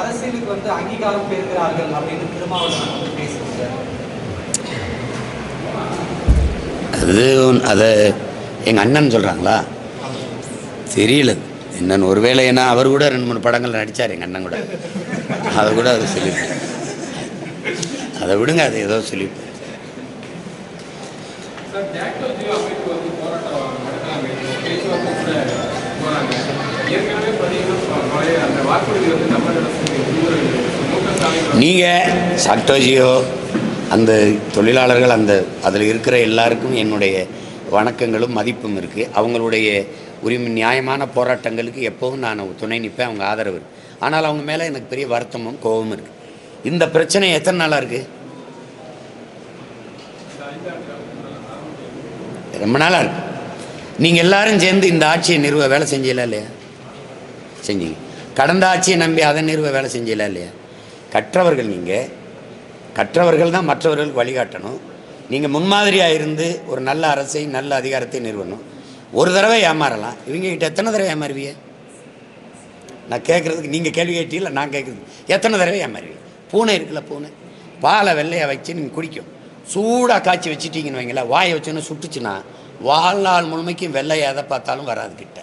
அரசியலுக்கு வந்து அங்கீகாரம் பெறுகிறார்கள் அப்படின்னு திருமாவளவன் வந்து பேசுகிறார். அது அதை எங்கள் அண்ணன் சொல்கிறாங்களா தெரியல. என்னன்னு ஒருவேளை ஏன்னா அவர் கூட ரெண்டு மூணு படங்கள் நடித்தார் எங்கள் அண்ணன் கூட. அதை கூட அவர் சொல்லியிருப்பார் அதை விடுங்க அது ஏதோ ஏற்கனவே பார்த்தீங்கன்னா அந்த வாக்குறுதி வந்து தமிழக அரசு முன்னுரை மு க ஸ்டாலின் நீங்கள் சாக்டோஜியோ அந்த தொழிலாளர்கள் அந்த அதில் இருக்கிற எல்லாருக்கும் என்னுடைய வணக்கங்களும் மதிப்பும் இருக்குது அவங்களுடைய உரிமை நியாயமான போராட்டங்களுக்கு எப்போவும் நான் துணை நிற்பேன் அவங்க ஆதரவு ஆனால் அவங்க மேலே எனக்கு பெரிய வருத்தமும் கோபமும் இருக்குது இந்த பிரச்சனை எத்தனை நாளாக இருக்குது ரொம்ப நாளாக இருக்கு. நீங்கள் எல்லாரும் சேர்ந்து இந்த ஆட்சியை நிறுவ வேலை செஞ்சீங்களா இல்லையா? செஞ்சீங்க. கடந்த ஆட்சியை நம்பி அதை நிறுவ வேலை செஞ்சீங்களா இல்லையா? கற்றவர்கள் நீங்கள் கற்றவர்கள் தான் மற்றவர்களுக்கு வழிகாட்டணும். நீங்கள் முன்மாதிரியாக இருந்து ஒரு நல்ல அரசை நல்ல அதிகாரத்தை நிறுவனும் ஒரு தடவை ஏமாறலாம். இவங்ககிட்ட எத்தனை தடவை ஏமாறுவீங்க? நான் கேட்குறதுக்கு நீங்கள் கேள்வி கேட்டீங்களா? நான் கேட்குறது எத்தனை தடவை ஏமாறுவீங்க? பூனை இருக்குல்ல பூனை. பாலை வெள்ளையை வச்சு நீங்கள் குடிக்கும். சூடாக காய்ச்சி வச்சுட்டீங்கன்னு வைங்களேன் வாயை வச்சோன்னு சுட்டுச்சுன்னா வாழ்நாள் முழுமைக்கும் வெள்ளை எதை பார்த்தாலும் வராது கிட்ட.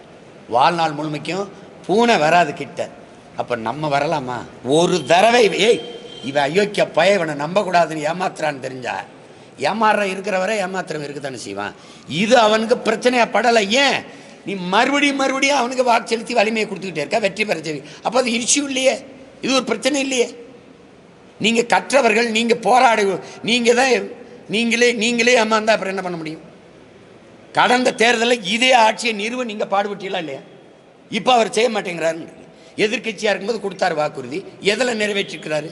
வாழ்நாள் முழுமைக்கும் பூனை வராது கிட்ட. அப்போ நம்ம வரலாமா? ஒரு தடவை ஏய் இவன் அயோக்கிய பய இவனை நம்பக்கூடாதுன்னு ஏமாத்துறான்னு தெரிஞ்சா? ஏமாறுற இருக்கிறவரை ஏமாத்திரம் இருக்குதானே செய்வான். இது அவனுக்கு பிரச்சனையா படலை. ஏன்? நீ மறுபடியும் மறுபடியும் அவனுக்கு வாக்கு செலுத்தி வலிமையை கொடுத்துக்கிட்டே இருக்க வெற்றி பெற சரி அப்போ அது இஷ்யூ இல்லையே. இது ஒரு பிரச்சனை இல்லையே. நீங்கள் கற்றவர்கள் நீங்கள் போராடு நீங்கள் தான் நீங்களே நீங்களே ஏமாந்தா அப்புறம் என்ன பண்ண முடியும்? கடந்த தேர்தலில் இதே ஆட்சியை நிறுவ நீங்கள் பாடுபட்டீங்களா இல்லையா? இப்போ அவர் செய்ய மாட்டேங்கிறாருன்னு. எதிர்க்கட்சியாக இருக்கும்போது கொடுத்தார் வாக்குறுதி. எதில் நிறைவேற்றிருக்கிறாரு?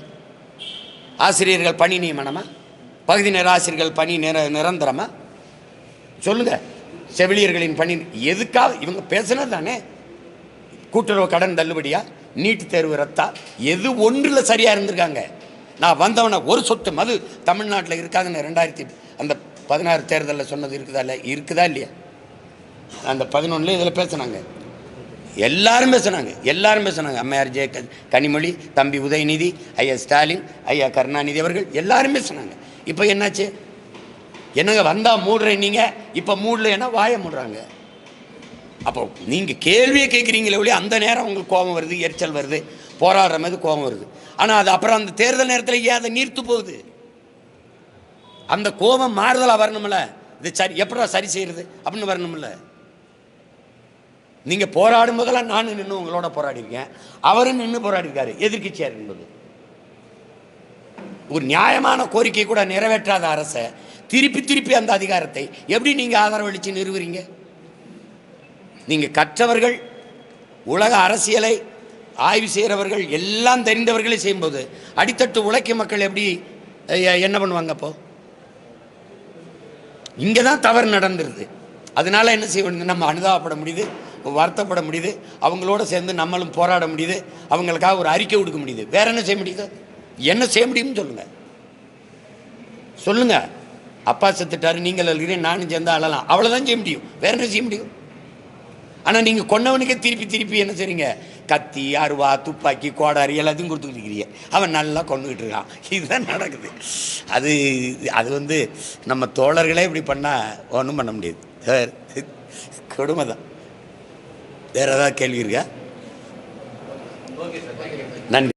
ஆசிரியர்கள் பணி நியமனமா? பகுதி நேர ஆசிரியர்கள் பணி நிர நிரந்தரமா? சொல்லுங்க. செவிலியர்களின் பணி எதுக்காக? இவங்க பேசுனது தானே. கூட்டுறவு கடன் தள்ளுபடியா? நீட் தேர்வு ரத்தா? எது ஒன்றில் சரியாக இருந்திருக்காங்க? நான் வந்தவன ஒரு சொத்து மது தமிழ்நாட்டில் இருக்காதுன்னு ரெண்டாயிரத்தி அந்த பதினாறு தேர்தலில் சொன்னது இருக்குதா இல்லை இருக்குதா இல்லையா? அந்த பதினொன்றில் இதில் பேசுனாங்க. எல்லாரும் பேசுனாங்க எல்லாரும் பேசுனாங்க. அம்மையார் ஜெய கனிமொழி தம்பி உதயநிதி ஐயா ஸ்டாலின் ஐயா கருணாநிதி அவர்கள் எல்லாரும் பேசுனாங்க. இப்போ என்னாச்சு? என்னங்க வந்தால் மூடுறேன் நீங்கள் இப்போ மூடலைன்னா வாயை மூடுறாங்க. அப்போ நீங்கள் கேள்வியை கேட்குறீங்களே ஒழிய அந்த நேரம் உங்களுக்கு கோபம் வருது எரிச்சல் வருது போராடுற மாதிரி கோபம் வருது. ஆனால் அது அப்புறம் அந்த தேர்தல் நேரத்தில் ஏன் அதை நீர்த்து போகுது? அந்த கோபம் மாறுதலாக வரணும்ல? இது சரி எப்படா சரி செய்கிறது அப்படின்னு வரணும்ல? நீங்கள் போராடும் போதெல்லாம் நானும் நின்று உங்களோட போராடிருக்கேன் அவரும் நின்று போராடிருக்காரு எதிர்கட்சியார் என்பது. ஒரு நியாயமான கோரிக்கை கூட நிறைவேற்றாத அரசை திருப்பி திருப்பி அந்த அதிகாரத்தை எப்படி நீங்கள் ஆதரவளித்து நிறுவுறீங்க? நீங்கள் கற்றவர்கள் உலக அரசியலை ஆய்வு செய்கிறவர்கள் எல்லாம் தெரிந்தவர்களே செய்யும்போது அடித்தட்டு உழைக்கும் மக்கள் எப்படி என்ன பண்ணுவாங்க அப்போ? இங்கே தான் தவறு நடந்துருது. அதனால என்ன செய்ய நம்ம அனுதாபப்பட முடியுது. வருத்தப்பட முடியுது. அவங்களோட சேர்ந்து நம்மளும் போராட முடியுது. அவங்களுக்காக ஒரு அறிக்கை கொடுக்க முடியுது. வேற என்ன செய்ய முடியுது? என்ன செய்ய முடியும்னு சொல்லுங்க. சொல்லுங்க. அப்பா செத்துட்டாரு நீங்கள் அழுகிறேன் நானும் சேர்ந்து அழலாம். அவ்வளோதான் செய்ய முடியும். வேற என்ன செய்ய முடியும்? ஆனால் நீங்கள் கொன்னவனுக்கே திருப்பி திருப்பி என்ன செய்றீங்க? கத்தி அருவா துப்பாக்கி கோடாரி எல்லாத்தையும் கொடுத்துக்கிட்டு அவன் நல்லா கொண்டுகிட்டு இருக்கான். இதுதான் நடக்குது. அது அது வந்து நம்ம தோழர்களே இப்படி பண்ணால் ஒன்றும் பண்ண முடியாது. சார் கொடுமை தான் வேறு ஏதாவது கேள்வி இருக்கா? நன்றி.